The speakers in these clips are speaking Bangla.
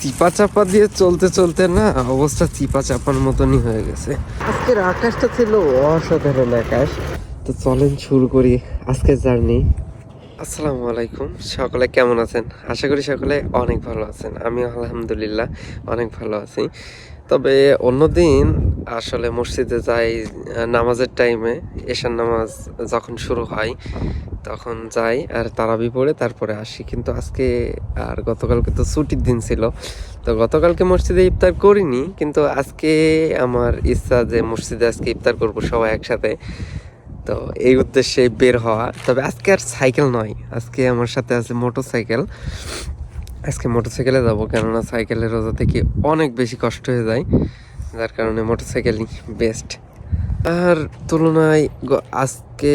চিপা চাপা দিয়ে চলতে চলতে না অবস্থা চিপা চাপার মতনই হয়ে গেছে। আজকের আকাশটা ছিল অসাধারণ আকাশ। তো চলেন শুরু করি আজকের জার্নি। আসসালামু আলাইকুম, সকলে কেমন আছেন? আশা করি সকলে অনেক ভালো আছেন। আমি আলহামদুলিল্লাহ অনেক ভালো আছি। তবে অন্যদিন আসলে মসজিদে যাই নামাজের টাইমে এশার নামাজ যখন শুরু হয়, তখন যাই আর তারাবি পড়ে তারপরে আসি। কিন্তু আজকে আর গতকালকে তো ছুটির দিন ছিল। তো গতকালকে মসজিদে ইফতার করিনি, কিন্তু আজকে আমার ইচ্ছা যে মসজিদে আজকে ইফতার করব সবাই একসাথে। তো এই উদ্দেশ্যে বের হওয়া। তবে আজকে আর সাইকেল নয়। আজকে আমার সাথে আছে মোটর সাইকেল আজকে মোটর সাইকেলে যাব, কেননা সাইকেলের রোজা থেকে অনেক বেশি কষ্ট হয়ে যায়, যার কারণে মোটর সাইকেলই বেস্ট আর তুলনায় আজকে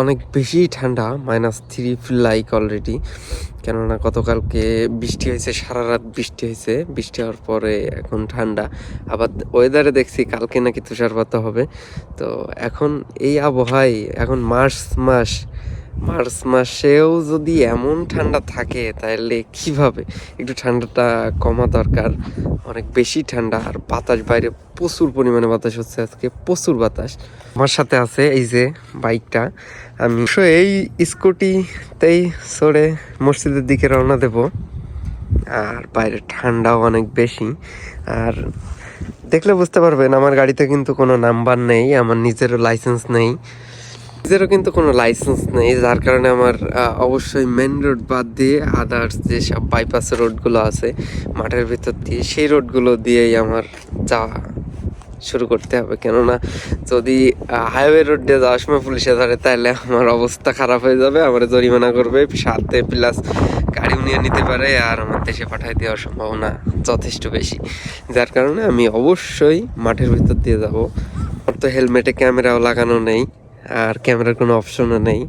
অনেক বেশি ঠান্ডা মাইনাস থ্রি লাইক অলরেডি কেননা গতকালকে বৃষ্টি হয়েছে, সারা রাত বৃষ্টি হয়েছে, বৃষ্টি হওয়ার পরে এখন ঠান্ডা। আবার ওয়েদারে দেখছি কালকে নাকি তুষারপাত হবে, তো এখন এই আবহাওয়ায়, এখন মার্চ মাস মার্চ মাসেও যদি এমন ঠান্ডা থাকে, তাহলে কীভাবে? একটু ঠান্ডাটা কমা দরকার। অনেক বেশি ঠান্ডা, আর বাতাস বাইরে প্রচুর পরিমাণে বাতাস হচ্ছে আজকে, প্রচুর বাতাস। আমার সাথে আছে এই যে বাইকটা। আমি এই স্কুটিতেই চড়ে মসজিদের দিকে রওনা দেব। আর বাইরে ঠান্ডাও অনেক বেশি। আর দেখলে বুঝতে পারবেন, আমার গাড়িতে কিন্তু কোনো নাম্বার নেই, আমার নিজেরও লাইসেন্স নেই। নিজেরও কিন্তু কোনো লাইসেন্স নেই, যার কারণে আমার অবশ্যই মেন রোড বাদ দিয়ে আদার্স যেসব বাইপাস রোডগুলো আছে, মাঠের ভিতর দিয়ে, সেই রোডগুলো দিয়েই আমার যাওয়া শুরু করতে হবে। কেননা যদি হাইওয়ে রোড দিয়ে যাওয়ার সময় পুলিশে ধরে তাহলে আমার অবস্থা খারাপ হয়ে যাবে, আমার জরিমানা করবে, সাথে প্লাস গাড়িও নিয়ে নিতে পারে, আর আমার দেশে পাঠাই দেওয়ার সম্ভাবনা যথেষ্ট বেশি। যার কারণে আমি অবশ্যই মাঠের ভিতর দিয়ে যাব। আমার তো হেলমেটে ক্যামেরাও লাগানো নেই। আর ক্যামেরার কোনো অপশনও নেই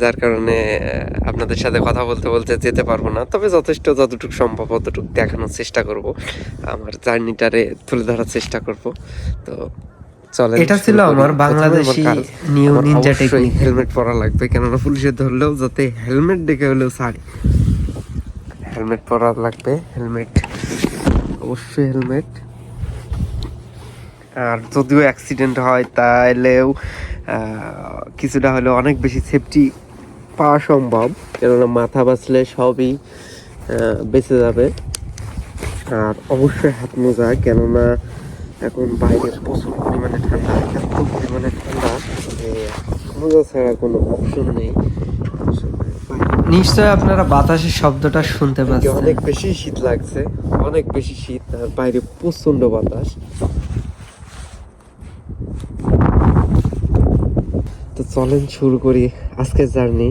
যার কারণে আপনাদের সাথে কথা বলতে বলতে যেতে পারব না। তবে যথেষ্ট যতটুকু সম্ভব ততটুকু দেখানোর চেষ্টা করব। আমার জার্নিটারে তুলে ধরার চেষ্টা করব। তো চলেন এটা ছিল আমার Bangladeshi new ninja technique helmet পরা লাগবে কেননা পুলিশে ধরলেও যাতে হেলমেট দেখে হলেও ছাড়ি। হেলমেট পরা লাগবে হেলমেট অবশ্যই হেলমেট। আর যদিও অ্যাক্সিডেন্ট হয় তাহলেও কিছুটা হলেও অনেক বেশি সেফটি পাওয়া সম্ভব। কেননা মাথা বাঁচলে সবই বেঁচে যাবে। আর অবশ্যই হাত মোজা কেননা এখন বাইরে প্রচুর পরিমাণে ঠান্ডা এত পরিমাণে ঠান্ডা যে মোজা ছাড়া কোনো অপশন নেই। নিশ্চয় আপনারা বাতাসের শব্দটা শুনতে পাচ্ছেন। অনেক বেশি শীত লাগছে অনেক বেশি শীত আর বাইরে প্রচণ্ড বাতাস। চলেন শুরু করি আজকের জার্নি।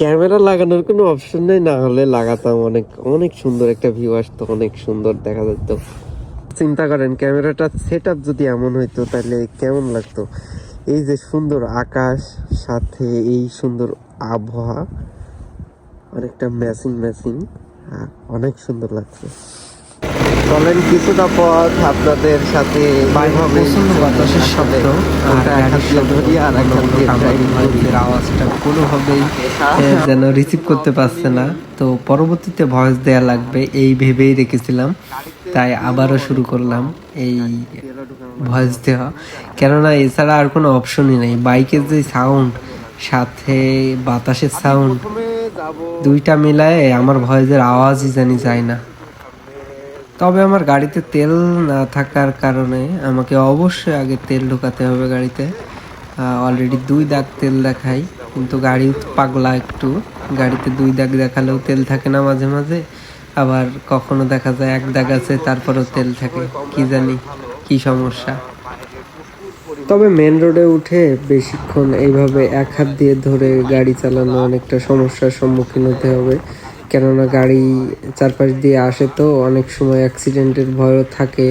ক্যামেরা লাগানোর কোনো অপশন নেই, না হলে লাগাতাম অনেক অনেক সুন্দর একটা ভিউ আসতো, অনেক সুন্দর দেখা যেত। চিন্তা করেন, ক্যামেরাটা সেট আপ যদি এমন হইতো, তাহলে কেমন লাগতো? এই যে সুন্দর আকাশ, সাথে এই সুন্দর আবহাওয়া, অনেকটা ম্যাচিং ম্যাচিং অনেক সুন্দর লাগছে। চলেন কিছুটা পথ আপনাদের সাথে বাতাসের আর আর আওয়াজটা কোনোভাবেই যেন রিসিভ করতে পারছে না। তো পরবর্তীতে ভয়েস দেয়া লাগবে এই ভেবেই রেখেছিলাম। তাই আবারও শুরু করলাম এই ভয়েস দেওয়া কেননা এছাড়া আর কোনো অপশনই নেই। বাইকের যে সাউন্ড সাথে বাতাসের সাউন্ড দুইটা মিলায়ে আমার ভয়েসের আওয়াজই জানি যায় না। তবে আমার গাড়িতে তেল না থাকার কারণে আমাকে অবশ্যই আগে তেল ঢোকাতে হবে গাড়িতে। অলরেডি দুই দাগ তেল দেখাই, কিন্তু গাড়ি পাগলা একটু। গাড়িতে দুই দাগ দেখালেও তেল থাকে না মাঝে মাঝে। আবার কখনো দেখা যায় এক দাগ আছে, তারপরেও তেল থাকে। কি জানি, কি সমস্যা। তবে মেন রোডে উঠে বেশিক্ষণ এইভাবে এক হাত দিয়ে ধরে গাড়ি চালানো অনেকটা সমস্যার সম্মুখীন হতে হবে। কেননা গাড়ি চারপাশ দিয়ে আসে তো অনেক সময় অ্যাক্সিডেন্টের ভয়ও থাকে,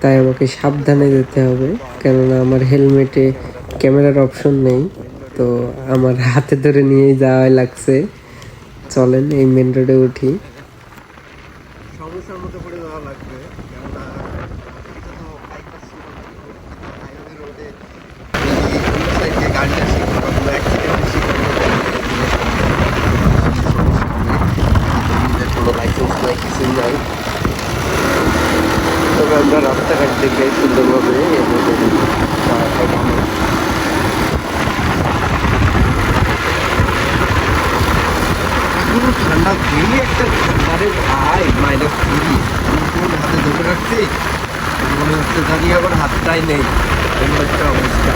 তাই আমাকে সাবধানে যেতে হবে। কেননা আমার হেলমেটে ক্যামেরার অপশন নেই, তো আমার হাতে ধরে নিয়েই যাওয়াই লাগছে। চলেন, এই মেন রোডে উঠি। লাগবে তো bypass road, highway road এ এই side দিয়ে গাড়ি আসে, কোনো কোনো license নাই, কিছু মেশিন নাই তবে আমরা রাস্তাঘাট দেখে সুন্দরভাবে। পুরো ঠান্ডা দিনই একটা আরে ভাই মাইনাস তিরিশ ফোন হাতে ধরে রাখছি? মনে হচ্ছে জানি আবার হাতটাই নেই। এমন একটা অবস্থা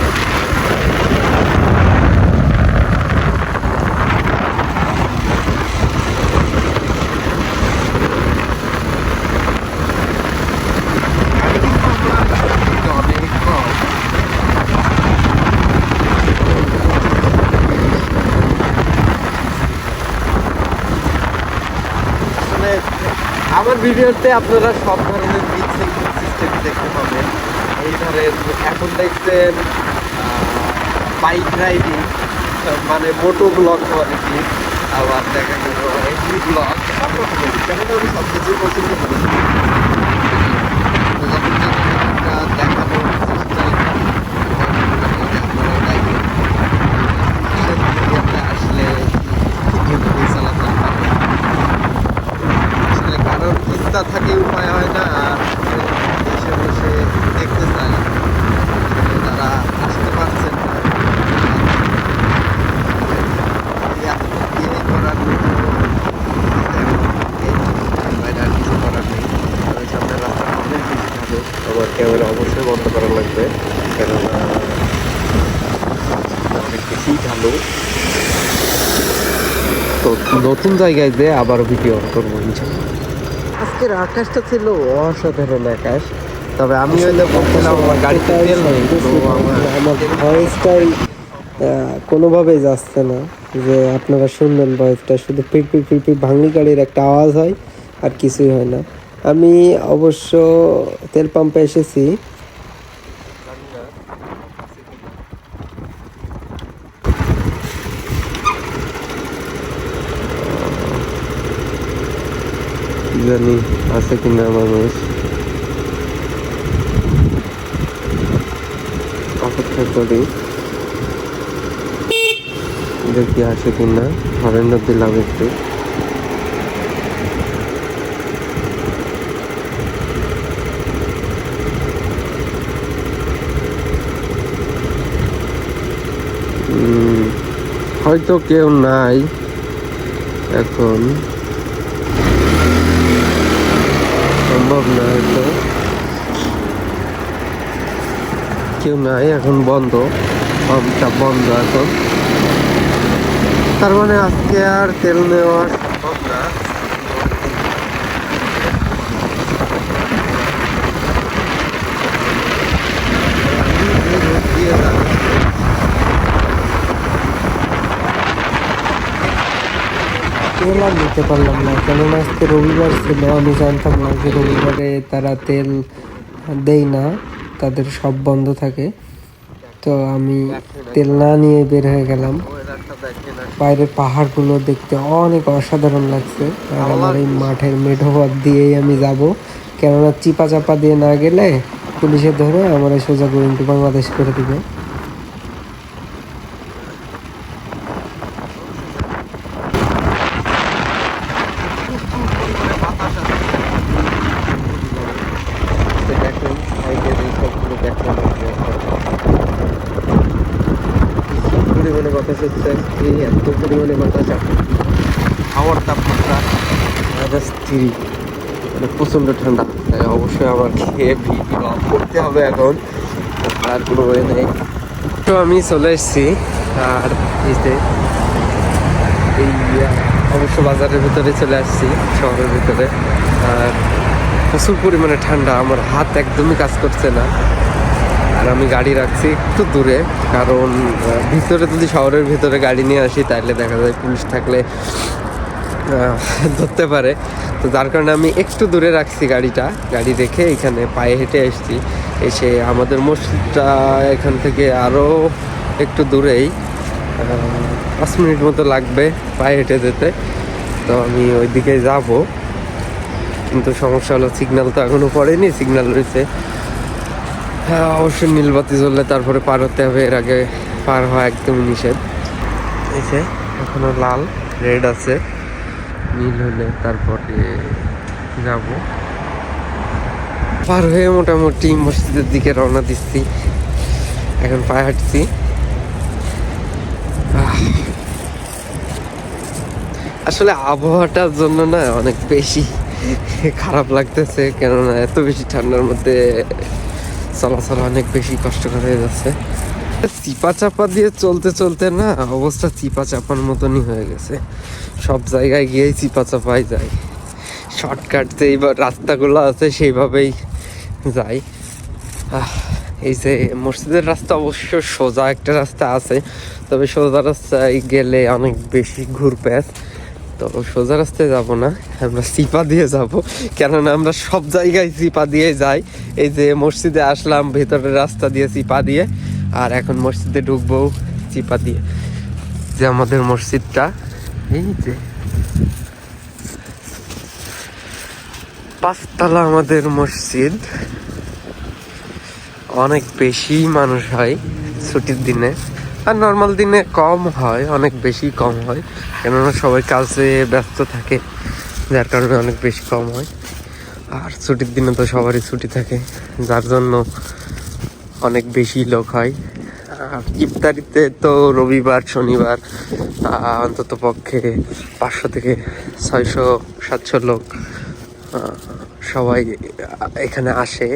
অনেক কম আসলে আমার ভিডিওতে আপনারা সব ধরনের মিক্সিং সিস্টেম দেখতে পাবেন। এই ধরেন এখন দেখছেন বাইক রাইডিং মানে মোটো ব্লগ কোয়ালিটি আবার দেখা গেল এগ্রি ব্লগ সব রকমের আমি সব কিছুই পছন্দ করি দেখানোর চেষ্টা আপনারা দেখেন সোশ্যাল মিডিয়াতে আসলে এভাবেই চালাতে পারে আসলে কারোর চিন্তা থাকে উপায় হয় না আর বসে বসে দেখতে আসলে তারা আসতে পারছেন না। এই এতটুকু দিয়ে করার মতো তেমন বাইরে আর কিছু করার নেই তবে সামনে রাস্তা অনেক বেশি ভালো আমার ক্যামেরা অবশ্যই বন্ধ করা লাগবে কেননা অনেক বেশি ভালো তো নতুন জায়গায় যে আবার ভিডিও করব ইনশাল্লাহ আজকের আকাশটা ছিল অসাধারণ আকাশ। তবে আমি হইলে বলছিলাম, আমার গাড়িতে তেল নেই আমার ভয়েসটাই কোনোভাবেই যাচ্ছে না। যে আপনারা শুনবেন বয়সটা শুধু পিট পিট পিট পিট ভাঙনি গাড়ির একটা আওয়াজ হয়, আর কিছুই হয় না। আমি অবশ্য তেল পাম্পে এসেছি কি জানি, আছে কিনা মানুষ। অপেক্ষা করি। দেখি আসে কিনা হরেন্দ্র দিলাম একটু। হয়তো কেউ নাই এখন। সম্ভব না হয়তো। কেউ নাই, এখন বন্ধ। পাম্পটা বন্ধ এখন। তার মানে আজকে আর তেল নেওয়া সম্ভব না দিয়ে যাচ্ছি। তেল আর নিতে পারলাম না, কেননা আজকে রবিবার ছিল, আমি জানতাম না যে রবিবারে তারা তেল দেই না, তাদের সব বন্ধ থাকে। তো আমি তেল না নিয়ে বের হয়ে গেলাম। বাইরের পাহাড়গুলো দেখতে অনেক অসাধারণ লাগছে, আর আমার এই মাঠের মেঠো পথ দিয়েই আমি যাব। কেননা চিপা চাপা দিয়ে না গেলে পুলিশে ধরে আমার সোজা গোয়িং টু বাংলাদেশ করে দিবে তো দেখেন সাইডের এই সবগুলো দেখেন পরিমাণে বাতাস হচ্ছে আজকে এত পরিমাণে বাতাস আছে হাওয়ার তাপমাত্রা মাইনাস মানে প্রচণ্ড ঠান্ডা। তাই অবশ্যই আমার খেয়ে অফ করতে হবে এখন। আর কোনো ওয়ে নেই। তো আমি চলে এসেছি। আর এইতে এই অবশ্য বাজারের ভিতরে চলে আসছি, শহরের ভিতরে। আর প্রচুর পরিমাণে ঠান্ডা। আমার হাত একদমই কাজ করছে না। আর আমি গাড়ি রাখছি একটু দূরে। কারণ ভিতরে যদি শহরের ভিতরে গাড়ি নিয়ে আসি, তাহলে দেখা যায় পুলিশ থাকলে ধরতে পারে। তো যার কারণে আমি একটু দূরে রাখছি গাড়িটা। গাড়ি রেখে এখানে পায়ে হেঁটে এসেছি। এসে আমাদের মসজিদটা এখান থেকে আরও একটু দূরেই পাঁচ মিনিট মতো লাগবে পায়ে হেঁটে যেতে। তো আমি ওইদিকে যাব। কিন্তু সমস্যা হলো সিগন্যাল তো এখনও পড়েনি। সিগন্যাল রয়েছে। হ্যাঁ অবশ্যই নীলবাতি জ্বললে তারপরে পার হতে হবে। এর আগে পার হওয়া একদমই নিষেধ। এসে এখনও লাল রেড আছে। নীল হলে তারপরে যাব। পার হয়ে মোটামুটি মসজিদের দিকে রওনা দিচ্ছি। এখন পায়ে হাঁটছি। আসলে আবহাওয়াটার জন্য না অনেক বেশি খারাপ লাগতেছে, কেননা এত বেশি ঠান্ডার মধ্যে চলাচল অনেক বেশি কষ্টকর হয়ে যাচ্ছে। চিপা চাপা দিয়ে চলতে চলতে না অবস্থা চিপা চাপার মতনই হয়ে গেছে। সব জায়গায় গিয়েই চিপা চাপাই যায় শর্টকাট যে রাস্তাগুলো আছে, সেইভাবেই যাই। এই যে মসজিদের রাস্তা অবশ্য সোজা একটা রাস্তা আছে, তবে সোজা রাস্তায় গেলে অনেক বেশি ঘুরপ্যাচ তো সোজা রাস্তায় যাব না, আমরা চিপা দিয়ে যাব, কেননা আমরা সব জায়গায় চিপা দিয়ে যাই। এই যে মসজিদে আসলাম, ভেতরের রাস্তা দিয়ে চিপা দিয়ে, আর এখন মসজিদে ঢুকবো চিপা দিয়ে। যে আমাদের মসজিদটা এই যে পাঁচতলা আমাদের মসজিদ। অনেক বেশি মানুষ হয় ছুটির দিনে। আর নর্মাল দিনে কম হয়, অনেক বেশি কম হয়। কেননা সবাই কাজে ব্যস্ত থাকে, যার কারণে অনেক বেশি কম হয়। আর ছুটির দিনে তো সবারই ছুটি থাকে, যার জন্য অনেক বেশি লোক হয়। ইফতারিতে তো রবিবার, শনিবার অন্তত পক্ষে পাঁচশো থেকে ছয়শো, সাতশো লোক সবাই এখানে আসে।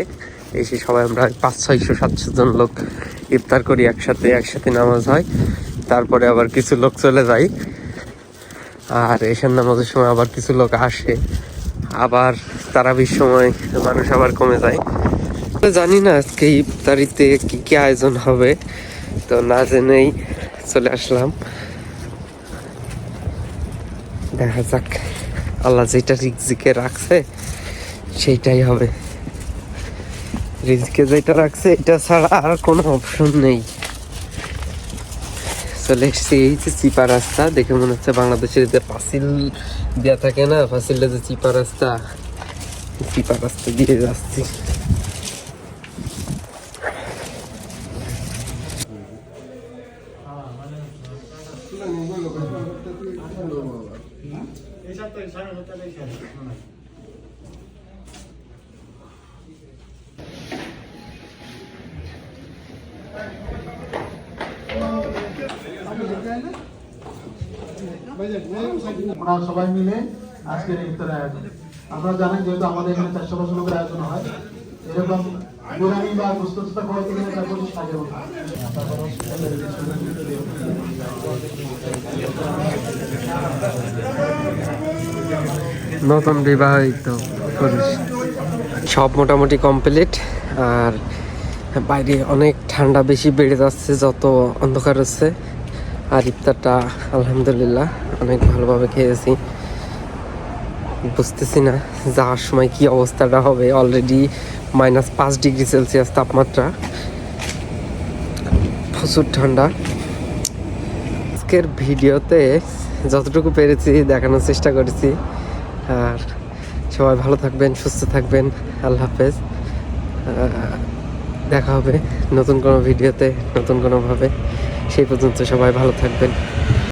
এসে সবাই আমরা পাঁচ, ছয়শো, সাতশো জন লোক ইফতার করি একসাথে একসাথে নামাজ হয়। তারপরে আবার কিছু লোক চলে যায়। আর এশার নামাজের সময় আবার কিছু লোক আসে। আবার তারাবির সময় মানুষ আবার কমে যায়। জানি না আজকে ইফতারিতে কি কি আয়োজন হবে। তো না জেনেই চলে আসলাম। দেখা যাক, আল্লাহ যেটা রিজিকে রাখছে, সেইটাই হবে। রিজিকে যেটা রাখছে, এটা ছাড়া আর কোনো অপশন নেই। চলে এসছি এই যে চিপা রাস্তা, দেখে মনে হচ্ছে বাংলাদেশের যে পাসিল দেওয়া থাকে না পাসিলটা যে চিপা রাস্তা চিপা রাস্তা দিয়ে যাচ্ছি। আমরা সবাই মিলে আজকের আয়োজন। আপনারা জানেন যেহেতু আমাদের এখানে চারশো বছর লোকের আয়োজন হয়, এরকম বা গেলে নতুন বিবাহিত পুরুষ। সব মোটামুটি কমপ্লিট আর বাইরে অনেক ঠান্ডা বেশি বেড়ে যাচ্ছে যত অন্ধকার হচ্ছে। আর ইফতারটা আলহামদুলিল্লাহ অনেক ভালোভাবে খেয়েছি। বুঝতেছি না যাওয়ার সময় কি অবস্থাটা হবে। অলরেডি মাইনাস পাঁচ ডিগ্রি সেলসিয়াস তাপমাত্রা। প্রচুর ঠান্ডা। আজকের ভিডিওতে যতটুকু পেরেছি দেখানোর চেষ্টা করেছি। আর সবাই ভালো থাকবেন, সুস্থ থাকবেন। আল্লাহ হাফেজ। দেখা হবে নতুন কোনো ভিডিওতে, নতুন কোনোভাবে। সেই পর্যন্ত সবাই ভালো থাকবেন।